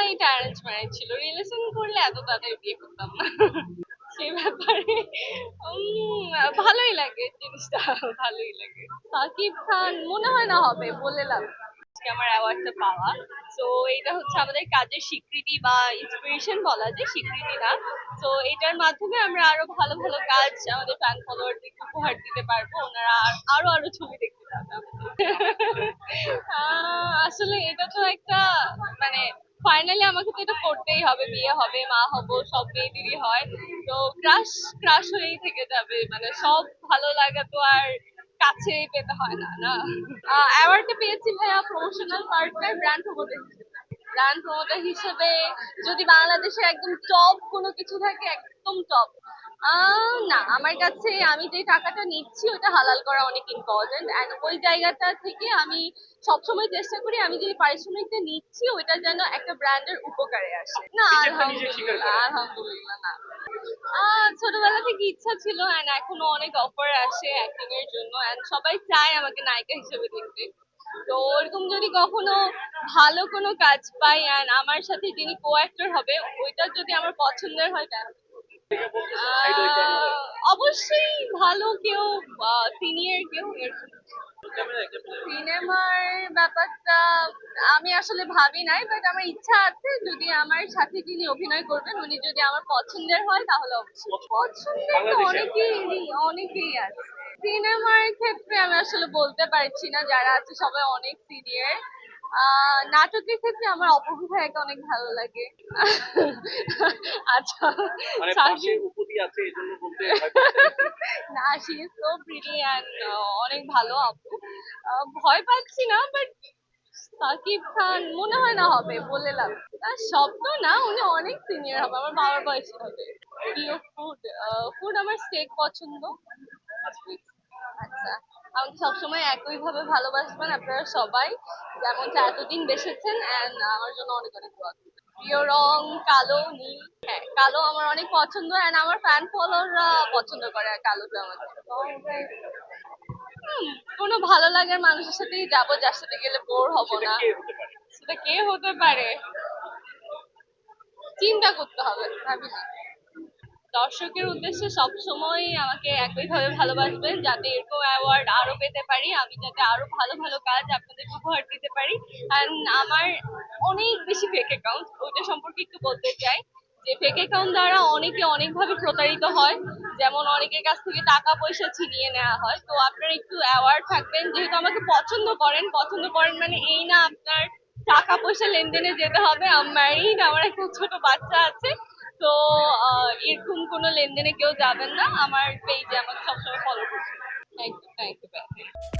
Arrange marriage ছিল। Relation করলে এত বিয়ে করতাম না। সেই ব্যাপারে ভালোই লাগে জিনিসটা ভালোই লাগে। সাকিব খান মনে হয় না হবে বলে লাভ আমার অ্যাওয়ার্ডটা পাওয়া। তো এটা হচ্ছে আমাদের কাজের স্বীকৃতি বা ইন্সপিরেশন বলা যায় স্বীকৃতি না। তো এটার মাধ্যমে আমরা আরও ভালো ভালো কাজ আমাদের ফ্যান ফলোয়ারদেরকে উপহার দিতে পারব। ওনারা আরও আরও ছবি দেখতে। আহ, আসলে এটা তো একটা ফাইনালি আমাকে তো এটা করতেই হবে, বিয়ে হবে, মা হব, সব মেয়েদেরই হয়। তো ক্রাশ ক্রাশ হয়েই থেকে যাবে মানে সব ভালো লাগা তো আর কাছে পেতে হয় না না? অ্যাওয়ার্ডটা পেয়েছি ভাইয়া promotional partner brand promoter brand promoter হিসেবে যদি বাংলাদেশের একদম টপ কোনো কিছু থাকে, একদম টপ না আমার কাছে আমি যে টাকাটা নিচ্ছি ওটা হালাল করা অনেক ইম্পর্টেন্ট অ্যান্ড ওই জায়গাটা থেকে আমি সবসময় চেষ্টা করি আমি যে পারিশ্রমিকটা নিচ্ছি ওইটা যেন একটা ব্র্যান্ডের উপকারে আসে। না আলহামদুলিল্লাহ আলহামদুলিল্লাহ না। আহ, ছোটবেলা থেকে ইচ্ছা ছিল অ্যান্ড এখনও অনেক অফার আসে অ্যাক্টিং এর জন্য অ্যান্ড সবাই চায় আমাকে নায়িকা হিসেবে দেখতে। তো ওরকম যদি কখনো ভালো কোনো কাজ পাই অ্যান্ড আমার সাথে যিনি কো অ্যাক্টর হবে ওইটা যদি আমার পছন্দের হয় তাহলে আহ, অবশ্যই ভালো কেউ সিনিয়র কেউ এরকম। সিনেমার ব্যাপারটা আমি আসলে ভাবি নাই বাট আমার ইচ্ছা আছে যদি আমার সাথে যিনি অভিনয় করবেন উনি যদি আমার পছন্দের হয় তাহলে অবশ্যই। পছন্দের তো অনেকেই অনেকেই আছে। সিনেমার ক্ষেত্রে আমি আসলে বলতে পারছি না যারা আছে সবাই অনেক সিনিয়র নাটকের ক্ষেত্রে আমার অপূর্ব ভাইয়াকে অনেক ভালো লাগে। আচ্ছা মানে পাশে উপদি আছে এই বলতে না she is so pretty and অনেক ভালো আপু। ভয় পাচ্ছি না বাট সাকিব খান মনে হয় না হবে বলে লাভ। আর শব্দ না উনি অনেক সিনিয়র হবে আমার বাবার বয়সী হবে। প্রিয় ফুড ফুড আমার স্টেক পছন্দ। আচ্ছা। আমাকে সবসময় একই ভাবে ভালোবাসবেন আপনারা সবাই। যেমন এতদিন বেসেছেন অ্যান্ড আমার জন্য অনেক অনেক দোয়া। প্রিয় রং কালো নীল হ্যাঁ কালো আমার অনেক পছন্দ অ্যান্ড আমার ফ্যান ফলোয়াররা পছন্দ করে কালোটা আমাকে হুম, কোনো ভালো লাগার মানুষের সাথেই যাব যার সাথে গেলে বোর হব না। সেটা কে হতে পারে? চিন্তা করতে হবে ভাবিনি দর্শকের উদ্দেশ্যে সবসময় আমাকে একইভাবে ভালোবাসবেন যাতে এরকম অ্যাওয়ার্ড আরও পেতে পারি, আমি যাতে আরও ভালো ভালো কাজ আপনাদের উপহার দিতে পারি। অ্যান্ড আমার অনেক বেশি ফেক অ্যাকাউন্ট ওইটা সম্পর্কে একটু বলতে চাই। যে ফেক অ্যাকাউন্ট দ্বারা অনেকে অনেকভাবে প্রতারিত হয়। যেমন অনেকের কাছ থেকে টাকা পয়সা ছিনিয়ে নেওয়া হয়। তো আপনারা একটু অ্যাওয়ার্ড থাকবেন, যেহেতু আমাকে পছন্দ করেন। পছন্দ করেন মানে এই না আপনার টাকা পয়সা লেনদেনে যেতে হবে। ম্যারিড আমার একটা ছোট বাচ্চা আছে। তো এরকম কোনো লেনদেনে কেউ যাবেন না। আমার পেজে আমাকে সবসময় ফলো করবেন থ্যাংক ইউ থ্যাংক ইউ